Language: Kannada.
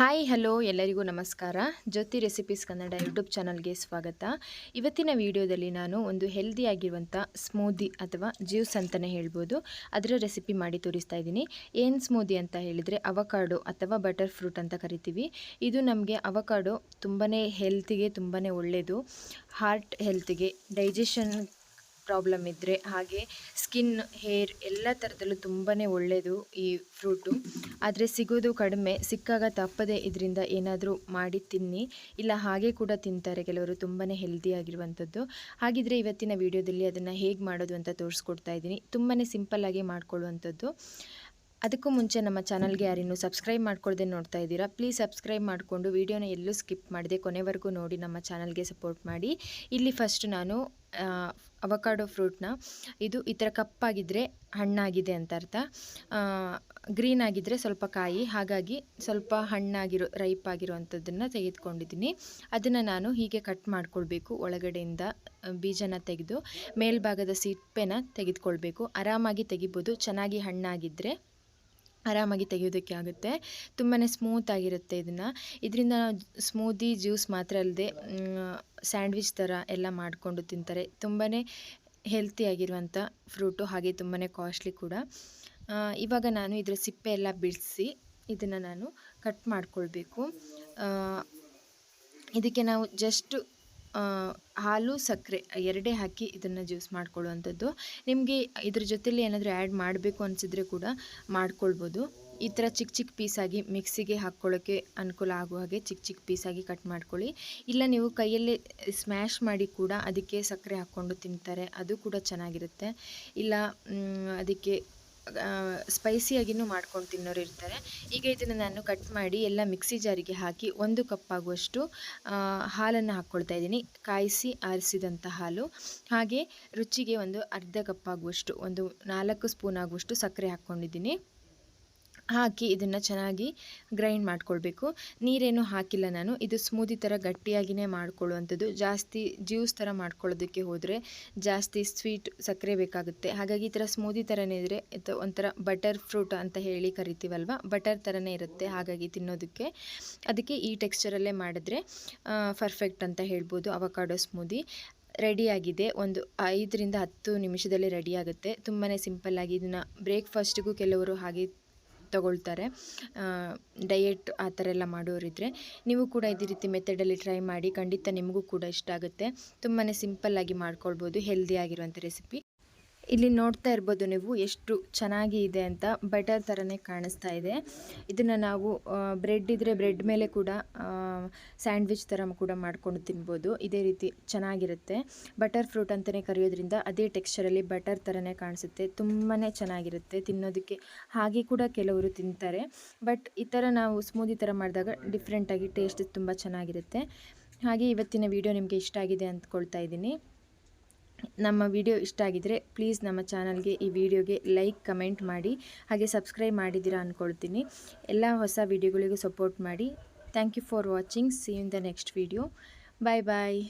ಹಾಯ್, ಹಲೋ, ಎಲ್ಲರಿಗೂ ನಮಸ್ಕಾರ. ಜ್ಯೋತಿ ರೆಸಿಪೀಸ್ ಕನ್ನಡ ಯೂಟ್ಯೂಬ್ ಚಾನಲ್ಗೆ ಸ್ವಾಗತ. ಇವತ್ತಿನ ವಿಡಿಯೋದಲ್ಲಿ ನಾನು ಒಂದು ಹೆಲ್ದಿಯಾಗಿರುವಂಥ ಸ್ಮೂದಿ ಅಥವಾ ಜ್ಯೂಸ್ ಅಂತಲೇ ಹೇಳ್ಬೋದು. ಅದರ ರೆಸಿಪಿ ಮಾಡಿ ತೋರಿಸ್ತಾ ಇದ್ದೀನಿ. ಏನು ಸ್ಮೂದಿ ಅಂತ ಹೇಳಿದರೆ ಅವಕಾಡೋ ಅಥವಾ ಬಟರ್ ಫ್ರೂಟ್ ಅಂತ ಕರಿತೀವಿ. ಇದು ನಮಗೆ ಅವಕಾಡೋ ತುಂಬಾ ಹೆಲ್ತಿಗೆ ತುಂಬಾ ಒಳ್ಳೆಯದು ಹಾರ್ಟ್ ಹೆಲ್ತಿಗೆ ಡೈಜೆಷನ್ ಪ್ರಾಬ್ಲಮ್ ಇದ್ದರೆ ಹಾಗೆ ಸ್ಕಿನ್ ಹೇರ್ ಎಲ್ಲ ಥರದಲ್ಲೂ ತುಂಬಾ ಒಳ್ಳೆಯದು ಈ ಫ್ರೂಟು ಆದರೆ ಸಿಗೋದು ಕಡಿಮೆ, ಸಿಕ್ಕಾಗ ತಪ್ಪದೆ ಇದರಿಂದ ಏನಾದರೂ ಮಾಡಿ ತಿನ್ನಿ. ಇಲ್ಲ ಹಾಗೆ ಕೂಡ ತಿಂತಾರೆ ಕೆಲವರು ತುಂಬಾ ಹೆಲ್ದಿಯಾಗಿರುವಂಥದ್ದು ಹಾಗಿದ್ರೆ ಇವತ್ತಿನ ವಿಡಿಯೋದಲ್ಲಿ ಅದನ್ನು ಹೇಗೆ ಮಾಡೋದು ಅಂತ ತೋರಿಸ್ಕೊಡ್ತಾ ಇದ್ದೀನಿ. ತುಂಬಾ ಸಿಂಪಲ್ಲಾಗಿ ಮಾಡ್ಕೊಳ್ಳುವಂಥದ್ದು. ಅದಕ್ಕೂ ಮುಂಚೆ ನಮ್ಮ ಚಾನಲ್ಗೆ ಯಾರಿನ್ನೂ ಸಬ್ಸ್ಕ್ರೈಬ್ ಮಾಡ್ಕೊಳ್ದೆ ನೋಡ್ತಾ ಇದ್ದೀರಾ, ಪ್ಲೀಸ್ ಸಬ್ಸ್ಕ್ರೈಬ್ ಮಾಡಿಕೊಂಡು ವೀಡಿಯೋನ ಎಲ್ಲೂ ಸ್ಕಿಪ್ ಮಾಡಿದೆ ಕೊನೆವರೆಗೂ ನೋಡಿ ನಮ್ಮ ಚಾನಲ್ಗೆ ಸಪೋರ್ಟ್ ಮಾಡಿ. ಇಲ್ಲಿ ಫಸ್ಟ್ ನಾನು ಅವಕಾಡೋ ಫ್ರೂಟ್ನ, ಇದು ಈ ಥರ ಕಪ್ಪಾಗಿದ್ದರೆ ಹಣ್ಣಾಗಿದೆ ಅಂತ ಅರ್ಥ. ಗ್ರೀನ್ ಆಗಿದ್ದರೆ ಸ್ವಲ್ಪ ಕಾಯಿ, ಹಾಗಾಗಿ ಸ್ವಲ್ಪ ಹಣ್ಣಾಗಿರೋ ರೈಪ್ ಆಗಿರುವಂಥದ್ದನ್ನು ತೆಗೆದುಕೊಂಡಿದ್ದೀನಿ. ಅದನ್ನು ನಾನು ಹೀಗೆ ಕಟ್ ಮಾಡಿಕೊಳ್ಬೇಕು, ಒಳಗಡೆಯಿಂದ ಬೀಜನ ತೆಗೆದು, ಮೇಲ್ಭಾಗದ ಸಿಪ್ಪೆನ ತೆಗೆದುಕೊಳ್ಬೇಕು. ಆರಾಮಾಗಿ ತೆಗಿಬೋದು, ಚೆನ್ನಾಗಿ ಹಣ್ಣಾಗಿದ್ದರೆ ಆರಾಮಾಗಿ ತೆಗೆಯೋದಕ್ಕೆ ಆಗುತ್ತೆ. ತುಂಬಾ ಸ್ಮೂತಾಗಿರುತ್ತೆ ಇದನ್ನು. ಇದರಿಂದ ಸ್ಮೂದಿ ಜ್ಯೂಸ್ ಮಾತ್ರ ಅಲ್ಲದೆ ಸ್ಯಾಂಡ್ವಿಚ್ ಥರ ಎಲ್ಲ ಮಾಡಿಕೊಂಡು ತಿಂತಾರೆ. ತುಂಬಾ ಹೆಲ್ತಿಯಾಗಿರುವಂಥ ಫ್ರೂಟು, ಹಾಗೆ ತುಂಬಾ ಕಾಸ್ಟ್ಲಿ ಕೂಡ. ಇವಾಗ ನಾನು ಇದರ ಸಿಪ್ಪೆ ಎಲ್ಲ ಬಿಡಿಸಿ ಇದನ್ನು ನಾನು ಕಟ್ ಮಾಡಿಕೊಳ್ಬೇಕು. ಇದಕ್ಕೆ ನಾವು ಜಸ್ಟ್ ಹಾಲು, ಸಕ್ಕರೆ ಎರಡೇ ಹಾಕಿ ಇದನ್ನು ಜ್ಯೂಸ್ ಮಾಡ್ಕೊಳ್ಳುವಂಥದ್ದು. ನಿಮಗೆ ಇದ್ರ ಜೊತೆಲಿ ಏನಾದರೂ ಆ್ಯಡ್ ಮಾಡಬೇಕು ಅನಿಸಿದ್ರೆ ಕೂಡ ಮಾಡ್ಕೊಳ್ಬೋದು. ಈ ಥರ ಚಿಕ್ಕ ಚಿಕ್ಕ ಪೀಸಾಗಿ ಮಿಕ್ಸಿಗೆ ಹಾಕ್ಕೊಳ್ಳೋಕ್ಕೆ ಅನುಕೂಲ ಆಗುವ ಹಾಗೆ ಚಿಕ್ಕ ಚಿಕ್ಕ ಪೀಸಾಗಿ ಕಟ್ ಮಾಡ್ಕೊಳ್ಳಿ. ಇಲ್ಲ ನೀವು ಕೈಯಲ್ಲಿ ಸ್ಮ್ಯಾಶ್ ಮಾಡಿ ಕೂಡ ಅದಕ್ಕೆ ಸಕ್ಕರೆ ಹಾಕ್ಕೊಂಡು ತಿಂತಾರೆ. ಅದು ಕೂಡ ಚೆನ್ನಾಗಿರುತ್ತೆ. ಇಲ್ಲ ಅದಕ್ಕೆ ಸ್ಪೈಸಿಯಾಗಿಯೂ ಮಾಡ್ಕೊಂಡು ತಿನ್ನೋರು ಇರ್ತಾರೆ. ಈಗ ಇದನ್ನು ನಾನು ಕಟ್ ಮಾಡಿ ಎಲ್ಲ ಮಿಕ್ಸಿ ಜಾರಿಗೆ ಹಾಕಿ ಒಂದು ಕಪ್ ಆಗುವಷ್ಟು ಹಾಲನ್ನು ಹಾಕ್ಕೊಳ್ತಾ ಇದ್ದೀನಿ. ಕಾಯಿಸಿ ಆರಿಸಿದಂಥ ಹಾಲು. ಹಾಗೆ ರುಚಿಗೆ ಒಂದು ಅರ್ಧ ಕಪ್ ಆಗುವಷ್ಟು, ಒಂದು ನಾಲ್ಕು ಸ್ಪೂನ್ ಆಗುವಷ್ಟು ಸಕ್ಕರೆ ಹಾಕ್ಕೊಂಡಿದ್ದೀನಿ ಹಾಕಿ ಇದನ್ನು ಚೆನ್ನಾಗಿ ಗ್ರೈಂಡ್ ಮಾಡ್ಕೊಳ್ಬೇಕು. ನೀರೇನು ಹಾಕಿಲ್ಲ ನಾನು. ಇದು ಸ್ಮೂದಿ ಥರ ಗಟ್ಟಿಯಾಗಿಯೇ ಮಾಡ್ಕೊಳ್ಳುವಂಥದ್ದು. ಜಾಸ್ತಿ ಜ್ಯೂಸ್ ಥರ ಮಾಡ್ಕೊಳ್ಳೋದಕ್ಕೆ ಹೋದರೆ ಜಾಸ್ತಿ ಸ್ವೀಟ್ ಸಕ್ಕರೆ ಬೇಕಾಗುತ್ತೆ. ಹಾಗಾಗಿ ಈ ಥರ ಸ್ಮೂದಿ ಥರನೇ ಇದ್ದರೆ ಇದು ಒಂಥರ ಬಟರ್ ಫ್ರೂಟ್ ಅಂತ ಹೇಳಿ ಕರಿತೀವಲ್ವ? ಬಟರ್ ಥರನೇ ಇರುತ್ತೆ. ಹಾಗಾಗಿ ತಿನ್ನೋದಕ್ಕೆ. ಅದಕ್ಕೆ ಈ ಟೆಕ್ಸ್ಚರಲ್ಲೇ ಮಾಡಿದ್ರೆ ಪರ್ಫೆಕ್ಟ್ ಅಂತ ಹೇಳ್ಬೋದು. ಅವಕಾಡೋ ಸ್ಮೂದಿ ರೆಡಿಯಾಗಿದೆ ಒಂದು ಐದರಿಂದ ಹತ್ತು ನಿಮಿಷದಲ್ಲಿ ರೆಡಿಯಾಗುತ್ತೆ ತುಂಬಾ ಸಿಂಪಲ್ಲಾಗಿ ಇದನ್ನು ಬ್ರೇಕ್ಫಾಸ್ಟಿಗೂ ಕೆಲವರು ಹಾಗೆ ತಗೊಳ್ತಾರೆ. ಡಯೆಟ್ ಆ ಥರ ಎಲ್ಲ ಮಾಡೋರಿದ್ದರೆ ನೀವು ಕೂಡ ಇದೇ ರೀತಿ ಮೆಥಡಲ್ಲಿ ಟ್ರೈ ಮಾಡಿ ಖಂಡಿತ ನಿಮಗೂ ಕೂಡ ಇಷ್ಟ ಆಗುತ್ತೆ. ತುಂಬಾ ಸಿಂಪಲ್ಲಾಗಿ ಮಾಡ್ಕೊಳ್ಬೋದು ಹೆಲ್ದಿಯಾಗಿರುವಂಥ ರೆಸಿಪಿ ಇಲ್ಲಿ ನೋಡ್ತಾ ಇರ್ಬೋದು ನೀವು ಎಷ್ಟು ಚೆನ್ನಾಗಿ ಇದೆ ಅಂತ ಬಟರ್ ಥರನೇ ಕಾಣಿಸ್ತಾ ಇದೆ. ಇದನ್ನು ನಾವು ಬ್ರೆಡ್ ಇದ್ದರೆ ಬ್ರೆಡ್ ಮೇಲೆ ಕೂಡ ಸ್ಯಾಂಡ್ವಿಚ್ ಥರ ಕೂಡ ಮಾಡ್ಕೊಂಡು ತಿನ್ಬೋದು. ಇದೇ ರೀತಿ ಚೆನ್ನಾಗಿರುತ್ತೆ. ಬಟರ್ ಫ್ರೂಟ್ ಅಂತಲೇ ಕರೆಯೋದ್ರಿಂದ ಅದೇ ಟೆಕ್ಸ್ಚರಲ್ಲಿ ಬಟರ್ ಥರನೇ ಕಾಣಿಸುತ್ತೆ. ತುಂಬಾ ಚೆನ್ನಾಗಿರುತ್ತೆ ತಿನ್ನೋದಕ್ಕೆ. ಹಾಗೆ ಕೂಡ ಕೆಲವರು ತಿಂತಾರೆ. ಬಟ್ ಈ ಥರ ನಾವು ಸ್ಮೂದಿ ಥರ ಮಾಡಿದಾಗ ಡಿಫ್ರೆಂಟಾಗಿ ಟೇಸ್ಟ್ ತುಂಬ ಚೆನ್ನಾಗಿರುತ್ತೆ. ಹಾಗೆ ಇವತ್ತಿನ ವಿಡಿಯೋ ನಿಮಗೆ ಇಷ್ಟ ಆಗಿದೆ ಅಂದ್ಕೊಳ್ತಾ ಇದ್ದೀನಿ. ನಮ್ಮ ವಿಡಿಯೋ ಇಷ್ಟ ಆಗಿದ್ದರೆ ಪ್ಲೀಸ್ ನಮ್ಮ ಚಾನಲ್ಗೆ ಈ ವಿಡಿಯೋಗೆ ಲೈಕ್, ಕಮೆಂಟ್ ಮಾಡಿ. ಹಾಗೆ ಸಬ್ಸ್ಕ್ರೈಬ್ ಮಾಡಿದ್ದೀರಾ ಅಂದ್ಕೊಳ್ತೀನಿ ಎಲ್ಲ ಹೊಸ ವಿಡಿಯೋಗಳಿಗೂ ಸಪೋರ್ಟ್ ಮಾಡಿ. Thank you for watching. See in the next video. Bye bye.